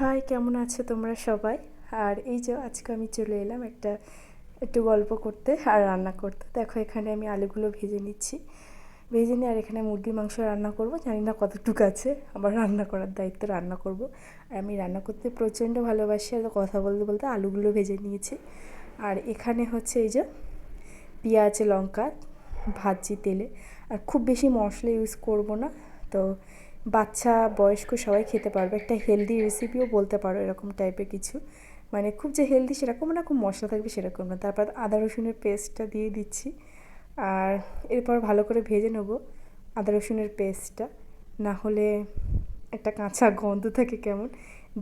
High কেমন আছো তোমরা সবাই? আর এই যে আজকে আমি চলে এলাম একটা, একটু গল্প করতে আর রান্না করতে। দেখো, এখানে আমি আলুগুলো ভেজে নিচ্ছি। ভেজে নিয়ে আর এখানে মুরগির মাংস রান্না করব। জানি না কতটুকু আছে, আবার রান্না করার দায়িত্ব রান্না করব। আর আমি রান্না করতে প্রচণ্ড ভালোবাসি আর কথা বলতে বলতে আলুগুলো ভেজে নিয়েছি। আর এখানে হচ্ছে এই যে পেঁয়াজ, লঙ্কা ভাজি তেলে। আর খুব বেশি মশলা ইউজ করব না। তো বাচ্চা, বয়স্ক সবাই খেতে পারবে। একটা হেলদি রেসিপিও বলতে পারো এরকম টাইপের কিছু। মানে খুব যে হেলদি সেরকম না, খুব মশলা থাকবে সেরকম না। তারপর আদা রসুনের পেস্টটা দিয়ে দিচ্ছি। আর এরপর ভালো করে ভেজে নেব আদা রসুনের পেস্টটা না হলে একটা কাঁচা গন্ধ থাকে কেমন।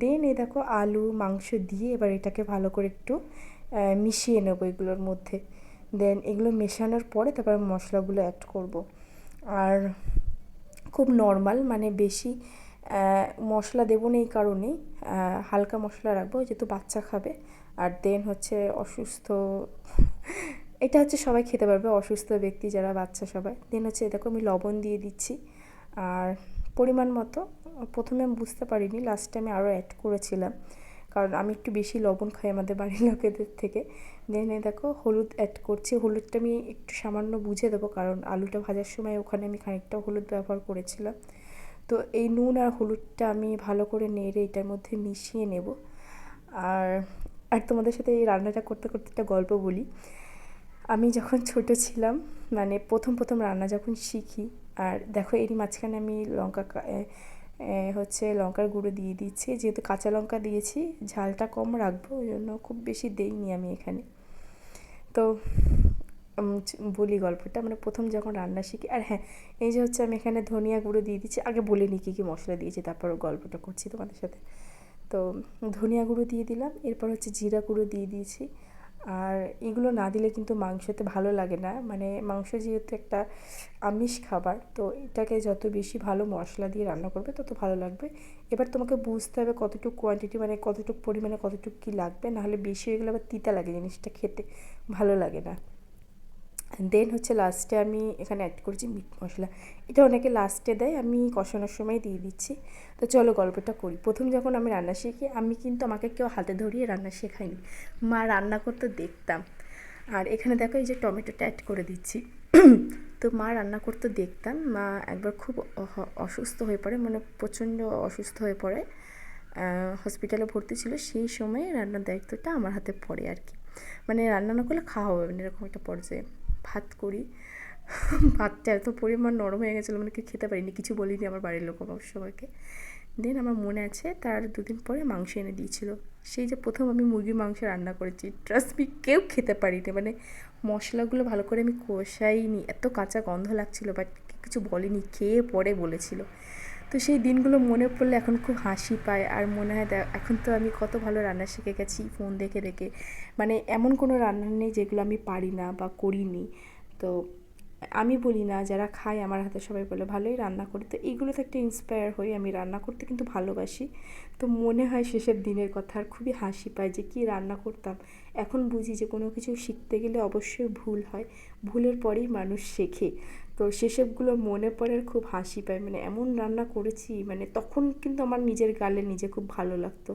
দেন এই দেখো আলু, মাংস দিয়ে এবার এটাকে ভালো করে একটু মিশিয়ে নেব এগুলোর মধ্যে। দেন এগুলো মেশানোর পরে তারপর মশলাগুলো অ্যাড করব। আর খুব নর্মাল মানে বেশি মশলা দেবো না এই কারণেই হালকা মশলা রাখব, যেহেতু বাচ্চা খাবে, আর দেন হচ্ছে অসুস্থ, এটা হচ্ছে সবাই খেতে পারবে, অসুস্থ ব্যক্তি যারা বাচ্চা সবাই। দেন হচ্ছে দেখো আমি লবণ দিয়ে দিচ্ছি, আর পরিমাণ মতো, প্রথমে আমি বুঝতে পারিনি লাস্টে আমি আরও অ্যাড করেছিলাম। কারণ আমি একটু বেশি লবণ খাই আমাদের বাড়ির লোকেদের থেকে। দেন দেখো, হলুদ অ্যাড করছি। হলুদটা আমি একটু সামান্য বুঝে দেবো কারণ আলুটা ভাজার সময় ওখানে আমি খানিকটা হলুদ ব্যবহার করেছিলাম। তো এই নুন আর হলুদটা আমি ভালো করে নেড়ে এটার মধ্যে মিশিয়ে নেব। আর আর তোমাদের সাথে এই রান্নাটা করতে করতে একটা গল্প বলি। আমি যখন ছোট ছিলাম মানে প্রথম প্রথম রান্না যখন শিখি, আর দেখো এরই মাঝখানে আমি লঙ্কা হচ্ছে লঙ্কার গুঁড়ো দিয়ে দিচ্ছি। যেহেতু কাঁচা লঙ্কা দিয়েছি, ঝালটা কম রাখব, ওই জন্য খুব বেশি দেইনি আমি এখানে। তো বলি গল্পটা। মানে প্রথম যখন রান্না শিখি, আর হ্যাঁ এই যে হচ্ছে আমি এখানে ধনিয়া গুঁড়ো দিয়ে দিচ্ছি, আগে বলে নিই কী কী মশলা দিয়েছি, তারপর গল্পটা করছি তোমাদের সাথে। তো, ধনিয়া গুঁড়ো দিয়ে দিলাম, এরপর হচ্ছে জিরা গুঁড়ো দিয়ে দিয়েছি। আর এগুলো না দিলে কিন্তু মাংসতে ভালো লাগে না। মানে মাংস যেহেতু একটা আমিষ খাবার, তো এটাকে যত বেশি ভালো মশলা দিয়ে রান্না করবে তত ভালো লাগবে। এবার তোমাকে বুঝতে হবে কতটুকু কোয়ান্টিটি মানে কতটুকু পরিমাণে কতটুকু কী লাগবে, নাহলে বেশি হয়ে গেলে আবার তিতা লাগে জিনিসটা খেতে, ভালো লাগে না। দেন হচ্ছে লাস্টে আমি এখানে অ্যাড করছি মিট মশলা। এটা অনেকে লাস্টে দেয়, আমি কষানোর সময় দিয়ে দিচ্ছি। তো চলো গল্পটা করি। প্রথম যখন আমি রান্না শিখি, আমি কিন্তু আমাকে কেউ হাতে ধরিয়ে রান্না শেখাইনি মা রান্না করতে দেখতাম। আর এখানে দেখো এই যে টমেটোটা অ্যাড করে দিচ্ছি। তো মা রান্না করতে দেখতাম। মা একবার খুব অসুস্থ হয়ে পড়ে মানে প্রচণ্ড অসুস্থ হয়ে পড়ে। হসপিটালে ভর্তি ছিল, সেই সময় রান্নার দায়িত্বটা আমার হাতে পড়ে আর কি। মানে রান্না না করলে খাওয়া হবে এরকম একটা পর্যায়ে। ভাত করি। ভাতটা এত পরিমাণ নরম হয়ে গেছিল মানে কি খেতে পারিনি, কিছু বলিনি আমার বাড়ির লোক আমার সবাইকে দেন আমার মনে আছে তার দুদিন পরে মাংস এনে দিয়েছিল। সেই যে প্রথম আমি মুরগির মাংস রান্না করেছি ট্রাস্ট মি কেউ খেতে পারিনি। মানে মশলাগুলো ভালো করে আমি কষাইনি, এত কাঁচা গন্ধ লাগছিল বাট কিছু বলেনি, খেয়ে পরে বলেছিল। তো সেই দিনগুলো মনে পড়লে এখন খুব হাসি পায় আর মনে হয় এখন তো আমি কত ভালো রান্না শিখে গেছি ফোন দেখে দেখে। মানে এমন কোনো রান্না নেই যেগুলো আমি পারি না বা করিনি। তো আমি বলি না, যারা খায় আমার হাতে সবাই বলে, ভালোই রান্না করি। তো এইগুলোতে একটা ইন্সপায়ার হই আমি রান্না করতে কিন্তু ভালোবাসি। তো মনে হয় শেষের দিনের কথা আর খুবই হাসি পায় যে কী রান্না করতাম। এখন বুঝি যে কোনো কিছু শিখতে গেলে অবশ্যই ভুল হয়। ভুলের পরেই মানুষ শেখে। তো সেসবগুলো মনে পড়ে খুব হাসি পায়। মানে এমন রান্না করেছি মানে তখন কিন্তু আমার নিজের গালে নিজে খুব ভালো লাগতো।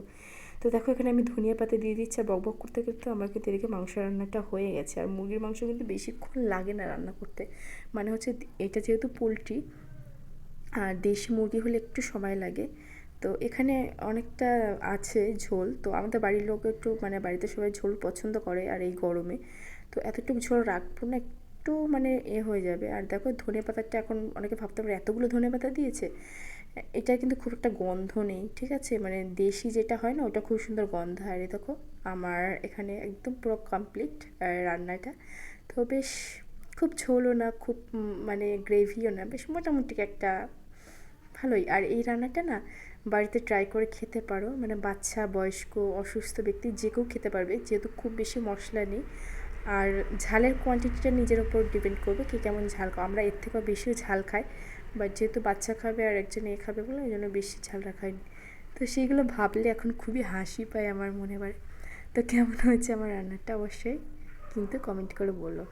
তো দেখো এখানে আমি ধনিয়া পাতা দিয়ে দিচ্ছি আর বক বক করতে করতে আমার কিন্তু এদিকে মাংস রান্নাটা হয়ে গেছে। আর মুরগির মাংস কিন্তু বেশিক্ষণ লাগে না রান্না করতে। মানে হচ্ছে এটা যেহেতু পোলট্রি, আর দেশি মুরগি হলে একটু সময় লাগে। তো এখানে অনেকটা আছে ঝোল। তো আমাদের বাড়ির লোক একটু মানে বাড়িতে সবাই ঝোল পছন্দ করে আর এই গরমে। তো এতটুকু ঝোল রাখব না একটু মানে এ হয়ে যাবে। আর দেখো ধনে পাতাটা এখন অনেকে ভাবতে পারে এতগুলো ধনে পাতা দিয়েছে। এটা কিন্তু খুব একটা গন্ধ নেই, ঠিক আছে? মানে দেশি যেটা হয় না, ওটা খুব সুন্দর গন্ধ। আর দেখো, আমার এখানে একদম পুরো কমপ্লিট রান্নাটা। তো বেশ খুব ঝোলও না, খুব মানে গ্রেভিও না, বেশ মোটামুটি একটা ভালোই। আর এই রান্নাটা না বাড়িতে ট্রাই করে খেতে পারো। মানে বাচ্চা, বয়স্ক, অসুস্থ ব্যক্তি যে কেউ খেতে পারবে। যেহেতু খুব বেশি মশলা নেই আর ঝালের কোয়ান্টিটিটা নিজের ওপর ডিপেন্ড করবে কি কেমন ঝাল খাও আমরা এর থেকেও বেশিও ঝাল খাই বাট যেহেতু বাচ্চা খাবে আর একজন এ খাবে বলে ওই জন্য বেশি ঝাল রাখা হয়নি। তো সেইগুলো ভাবলে এখন খুবই হাসি পায় আমার মনে বাড়ে তো কেমন হয়েছে আমার রান্নাটা অবশ্যই কিন্তু কমেন্ট করে বলো।